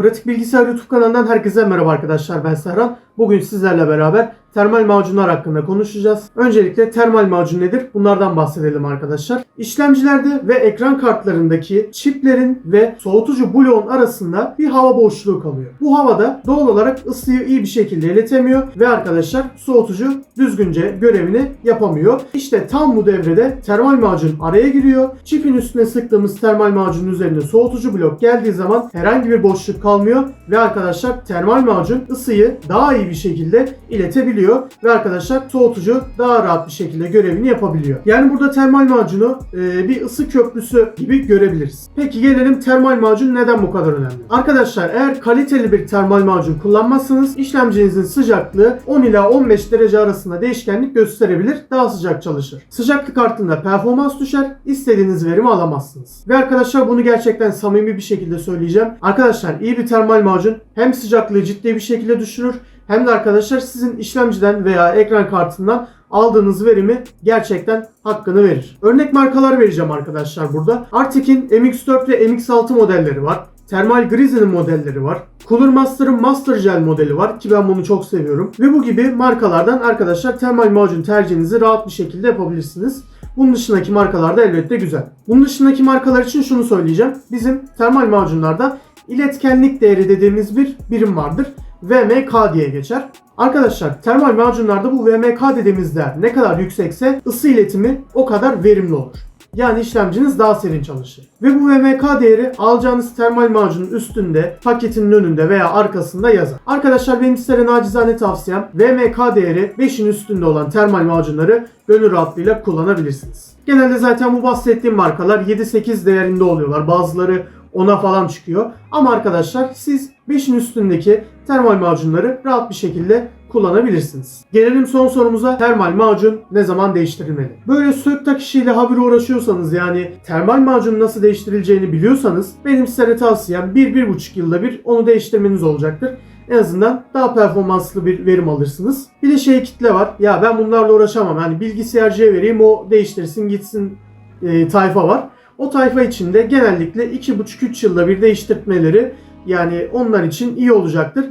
Pratik Bilgisayar YouTube kanalından herkese merhaba arkadaşlar ben Serhan. Bugün sizlerle beraber termal macunlar hakkında konuşacağız. Öncelikle termal macun nedir? Bunlardan bahsedelim arkadaşlar. İşlemcilerde ve ekran kartlarındaki çiplerin ve soğutucu bloğun arasında bir hava boşluğu kalıyor. Bu havada doğal olarak ısıyı iyi bir şekilde iletemiyor ve arkadaşlar soğutucu düzgünce görevini yapamıyor. İşte tam bu devrede termal macun araya giriyor. Çipin üstüne sıktığımız termal macunun üzerine soğutucu blok geldiği zaman herhangi bir boşluk kalmıyor ve arkadaşlar termal macun ısıyı daha iyi bir şekilde iletebiliyor ve arkadaşlar soğutucu daha rahat bir şekilde görevini yapabiliyor. Yani burada termal macunu e, bir ısı köprüsü gibi görebiliriz. Peki gelelim termal macun neden bu kadar önemli? Arkadaşlar eğer kaliteli bir termal macun kullanmazsanız işlemcinizin sıcaklığı 10 ila 15 derece arasında değişkenlik gösterebilir. Daha sıcak çalışır. Sıcaklık arttığında performans düşer. istediğiniz verimi alamazsınız. Ve arkadaşlar bunu gerçekten samimi bir şekilde söyleyeceğim. Arkadaşlar iyi bir termal macun hem sıcaklığı ciddi bir şekilde düşürür hem de arkadaşlar sizin işlemciden veya ekran kartından aldığınız verimi gerçekten hakkını verir. Örnek markalar vereceğim arkadaşlar burada. Arctic'in MX4 ve MX6 modelleri var. Thermal Grizzly'nin modelleri var. Cooler Master'ın Master Gel modeli var ki ben bunu çok seviyorum. Ve bu gibi markalardan arkadaşlar termal macun tercihinizi rahat bir şekilde yapabilirsiniz. Bunun dışındaki markalar da elbette güzel. Bunun dışındaki markalar için şunu söyleyeceğim. Bizim termal macunlarda iletkenlik değeri dediğimiz bir birim vardır. VMK diye geçer. Arkadaşlar termal macunlarda bu VMK dediğimiz değer ne kadar yüksekse ısı iletimi o kadar verimli olur. Yani işlemciniz daha serin çalışır. Ve bu VMK değeri alacağınız termal macunun üstünde, paketinin önünde veya arkasında yazar. Arkadaşlar benim size nacizane tavsiyem VMK değeri 5'in üstünde olan termal macunları gönül rahatlığıyla kullanabilirsiniz. Genelde zaten bu bahsettiğim markalar 7-8 değerinde oluyorlar. Bazıları 10'a falan çıkıyor. Ama arkadaşlar siz 5'in üstündeki termal macunları rahat bir şekilde kullanabilirsiniz. Gelelim son sorumuza. Termal macun ne zaman değiştirilmeli? Böyle sök tak işiyle habire uğraşıyorsanız yani termal macun nasıl değiştirileceğini biliyorsanız benim size tavsiyem 1-1,5 yılda bir onu değiştirmeniz olacaktır. En azından daha performanslı bir verim alırsınız. Bir de şey kitle var. Ya ben bunlarla uğraşamam. Yani bilgisayarcıya vereyim o değiştirsin gitsin e, tayfa var. O tayfa içinde genellikle 2,5-3 yılda bir değiştirmeleri yani onlar için iyi olacaktır.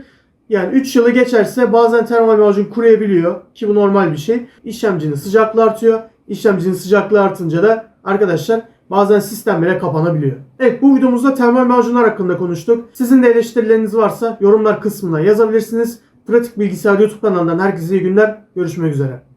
Yani 3 yılı geçerse bazen termal macun kuruyabiliyor ki bu normal bir şey. İşlemcinin sıcaklığı artıyor. İşlemcinin sıcaklığı artınca da arkadaşlar bazen sistem bile kapanabiliyor. Evet bu videomuzda termal macunlar hakkında konuştuk. Sizin de eleştirileriniz varsa yorumlar kısmına yazabilirsiniz. Pratik Bilgisayar YouTube kanalından herkese iyi günler. Görüşmek üzere.